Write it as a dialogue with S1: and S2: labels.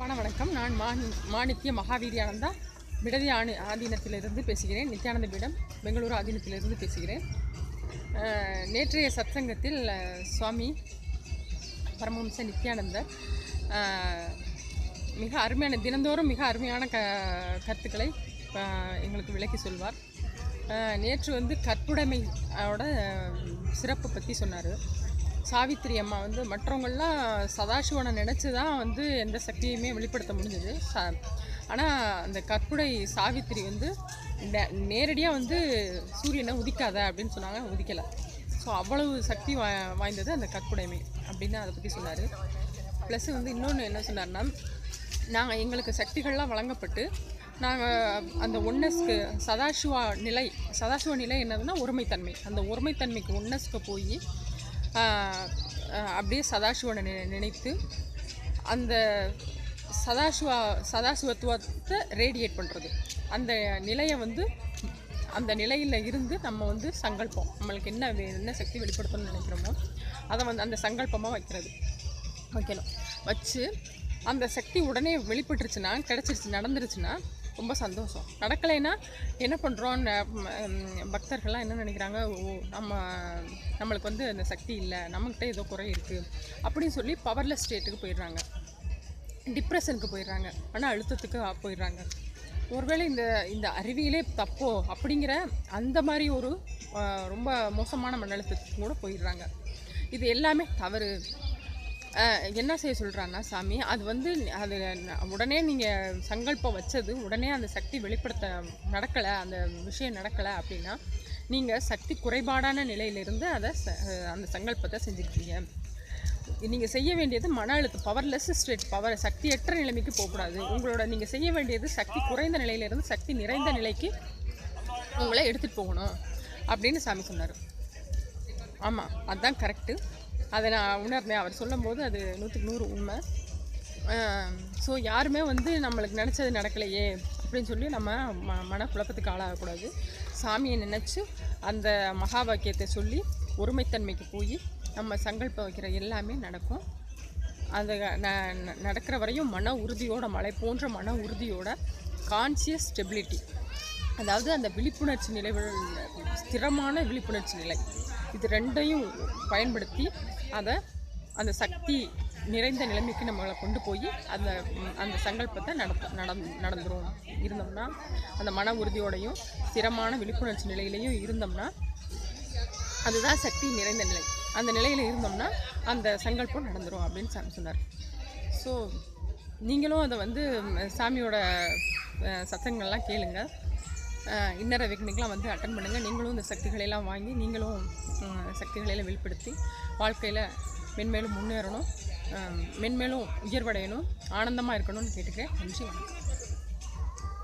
S1: வண வணக்கம். நான் மாணி மாணிக்கிய மகாவீரியானந்தா. விடதி ஆணி ஆதீனத்திலிருந்து பேசுகிறேன். நித்யானந்த பீடம் பெங்களூரு ஆதீனத்திலிருந்து பேசுகிறேன். நேற்றைய சத்சங்கத்தில் சுவாமி பரமஹம்ச நித்யானந்தர் மிக அருமையான தினந்தோறும் மிக அருமையான க கருத்துக்களை எங்களுக்கு விளக்கி சொல்வார். நேற்று வந்து கற்புடைமையோட சிறப்பு பற்றி சொன்னார். சாவித்திரி அம்மா வந்து மற்றவங்கள்லாம் சதாசிவனை நினச்சி தான் வந்து எந்த சக்தியுமே வெளிப்படுத்த முடிஞ்சது. ச ஆனால் அந்த கற்புடை சாவித்திரி வந்து நேரடியாக வந்து சூரியனை உதிக்காத அப்படின்னு சொன்னாங்க உதிக்கலை. ஸோ அவ்வளவு சக்தி வா வாய்ந்தது அந்த கற்புடைமை அப்படின்னு அதை பற்றி சொன்னார். ப்ளஸ் வந்து இன்னொன்று என்ன சொன்னார்னா நாங்கள் எங்களுக்கு சக்திகள்லாம் வழங்கப்பட்டு நாங்கள் அந்த ஒன்னஸ்க்கு சதாசிவா நிலை சதாசிவ நிலை என்னதுன்னா ஒருமைத்தன்மை. அந்த ஒருமைத்தன்மைக்கு ஒன்னஸ்க்கு போய் அப்படியே சதாசிவனை நினைத்து அந்த சதாசிவா சதாசிவத்துவத்தை ரேடியேட் பண்ணுறது அந்த நிலையை வந்து அந்த நிலையில் இருந்து நம்ம வந்து சங்கல்பம் நம்மளுக்கு என்ன வே- என்ன சக்தி வெளிப்படுத்தணும்னு நினைக்கிறோமோ அதை வந்து அந்த சங்கல்பமாக வைக்கிறது. வைக்கணும். வச்சு அந்த சக்தி உடனே வெளிப்பட்டுருச்சுன்னா கிடச்சிருச்சு நடந்துருச்சுன்னா ரொம்ப சந்தோஷம். நடக்கலைன்னா என்ன பண்ணுறோம் பக்தர்கள்லாம் என்ன நினைக்கிறாங்க? ஓ நம்ம நம்மளுக்கு வந்து அந்த சக்தி இல்லை. நம்மக்கிட்ட ஏதோ குறை இருக்குது அப்படின்னு சொல்லி பவர்லெஸ் ஸ்டேட்டுக்கு போயிடுறாங்க. டிப்ரெஷனுக்கு போயிடுறாங்க. ஆனால் அழுத்தத்துக்கு போயிடுறாங்க. ஒருவேளை இந்த இந்த அறிவியலே தப்போ அப்படிங்கிற அந்த மாதிரி ஒரு ரொம்ப மோசமான மன அழுத்தத்துக்கு கூட போயிடுறாங்க. இது எல்லாமே தவறு. என்ன செய்ய சொல்கிறான்னா சாமி அது வந்து அது உடனே நீங்கள் சங்கல்பம் வச்சது உடனே அந்த சக்தி வெளிப்படுத்த நடக்கலை அந்த விஷயம் நடக்கலை அப்படின்னா நீங்கள் சக்தி குறைபாடான நிலையிலிருந்து அதை ச- அந்த சங்கல்பத்தை செஞ்சுருக்கீங்க நீங்கள் செய்ய வேண்டியது மன அழுத்தம் பவர்லெஸ் ஸ்டேட் பவர் சக்தியற்ற நிலைமைக்கு போகக்கூடாது. உங்களோட நீங்கள் செய்ய வேண்டியது சக்தி குறைந்த நிலையிலிருந்து சக்தி நிறைந்த நிலைக்கு உங்களை எடுத்துகிட்டு போகணும் அப்படின்னு சாமி சொன்னார். ஆமாம் அதுதான் கரெக்டு அதை நான் உணர்ந்தேன். அவர் சொல்லும்போது அது நூற்றுக்கு நூறு உண்மை. ஸோ யாருமே வந்து நம்மளுக்கு நினச்சது நடக்கலையே அப்படின்னு சொல்லி நம்ம ம மன குழப்பத்துக்கு ஆளாகக்கூடாது. சாமியை நினச்சி அந்த மகா வாக்கியத்தை சொல்லி ஒருமைத்தன்மைக்கு போய் நம்ம சங்கல்பம் வைக்கிற எல்லாமே நடக்கும். அது ந ந- நடக்கிற வரையும் மன உறுதியோட மலை போன்ற மன உறுதியோட கான்சியஸ் ஸ்டெபிலிட்டி அதாவது அந்த விழிப்புணர்ச்சி நிலை ஸ்திரமான விழிப்புணர்ச்சி நிலை. இது ரெண்டையும் பயன்படுத்தி அதை அந்த சக்தி நிறைந்த நிலைமைக்கு நம்மளை கொண்டு போய் அந்த அந்த சங்கல்பத்தை நடத்த நடந் நடந்துரும். இருந்தோம்னா அந்த மன உறுதியோடையும் ஸ்திரமான விழிப்புணர்ச்சி நிலையிலையும் இருந்தோம்னா அதுதான் சக்தி நிறைந்த நிலை. அந்த நிலையில் இருந்தோம்னா அந்த சங்கல்பம் நடந்துடும் அப்படின்னு சாமி சொன்னார். ஸோ நீங்களும் அதை வந்து சாமியோட சத்தங்கள்லாம் கேளுங்கள் இன்னர விக்னிக்கெலாம் வந்து அட்டன் பண்ணுங்கள் நீங்களும் இந்த சக்திகளையெல்லாம் வாங்கி நீங்களும் சக்திகளையெல்லாம் வெளிப்படுத்தி வாழ்க்கையில் மென்மேலும் முன்னேறணும். மென்மேலும் உயர்வடையணும். ஆனந்தமாக இருக்கணும்னு கேட்டுக்கிறேன். நன்றி வணக்கம்.